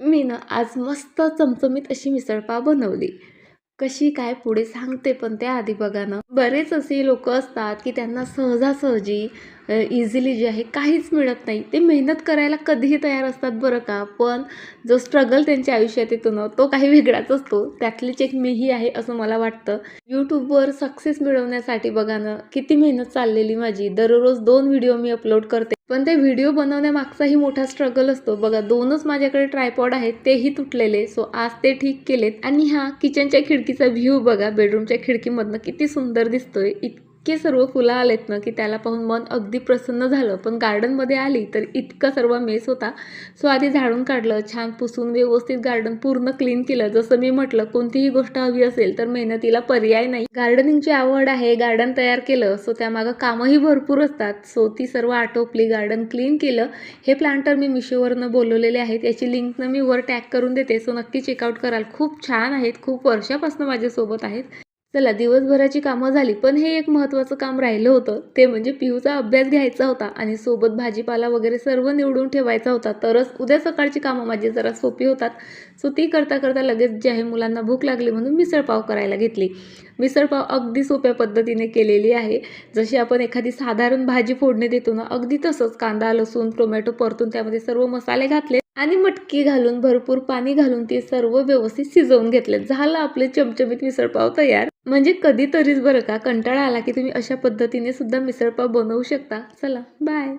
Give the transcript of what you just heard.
मी ना आज मस्त चमचमीत अशी मिसळपाव बनवली. कशी काय पुढे सांगते पण त्याआधी बघा ना. बरेच असे लोक असतात की त्यांना सहजासहजी इझिली जे आहे काहीच मिळत नाही. ते मेहनत करायला कधीही तयार असतात बरं का. पण जो स्ट्रगल त्यांच्या आयुष्यात येतो ना तो काही वेगळाच असतो. त्यातलीच एक मीही आहे असं मला वाटतं. यूट्यूबवर सक्सेस मिळवण्यासाठी बघा ना किती मेहनत चाललेली माझी. दररोज दोन व्हिडिओ मी अपलोड करते. पण ते व्हिडिओ बनवण्यामागचाही मोठा स्ट्रगल असतो. बघा दोनच माझ्याकडे ट्रायपॉड आहेत तेही तुटलेले. सो आज ते ठीक केलेत. आणि हा किचनच्या खिडकीचा व्ह्यू बघा बेडरूमच्या खिडकीमधनं किती सुंदर दिसतोय. इतके सर्व फुलं आलेत ना की त्याला पाहून मन अगदी प्रसन्न झालं. पण गार्डनमध्ये आली तर इतका सर्व मेस होता. सो आधी झाडून काढलं छान पुसून व्यवस्थित गार्डन पूर्ण क्लीन केलं. जसं मी म्हटलं कोणतीही गोष्ट हवी असेल तर मेहनतीला पर्याय नाही. गार्डनिंगची आवड आहे गार्डन तयार केलं सो त्यामागं कामंही भरपूर असतात. सो ती सर्व आटोपली गार्डन क्लीन केलं. हे प्लांटर मी मिशोवरनं बोलवलेले आहेत. याची लिंक मी वर टॅग करून देते. सो नक्की चेकआउट कराल. खूप छान आहेत. खूप वर्षापासून माझ्यासोबत आहेत. चला दिवसभराची कामं झाली पण हे एक महत्त्वाचं काम राहिलं होतं. ते म्हणजे पिऊचा अभ्यास घ्यायचा होता आणि सोबत भाजीपाला वगैरे सर्व निवडून ठेवायचा होता. तरच उद्या सकाळची कामं माझी जरा सोपी होतात. सो ती करता करता लगेच जे आहे मुलांना भूक लागली म्हणून मिसळपाव करायला घेतली. मिसळपाव अगदी सोप्या पद्धतीने केलेली आहे. जशी आपण एखादी साधारण भाजी फोडणी देतो ना अगदी तसंच कांदा लसूण टोमॅटो परतून त्यामध्ये सर्व मसाले घातले आणि मटकी घालून भरपूर पाणी घालून ते सर्व व्यवस्थित शिजवून घेतले झालं आपले चमचमीत मिसळपाव तयार. म्हणजे कधीतरीच बरं का कंटाळा आला की तुम्ही अशा पद्धतीने सुद्धा मिसळपाव बनवू शकता. चला बाय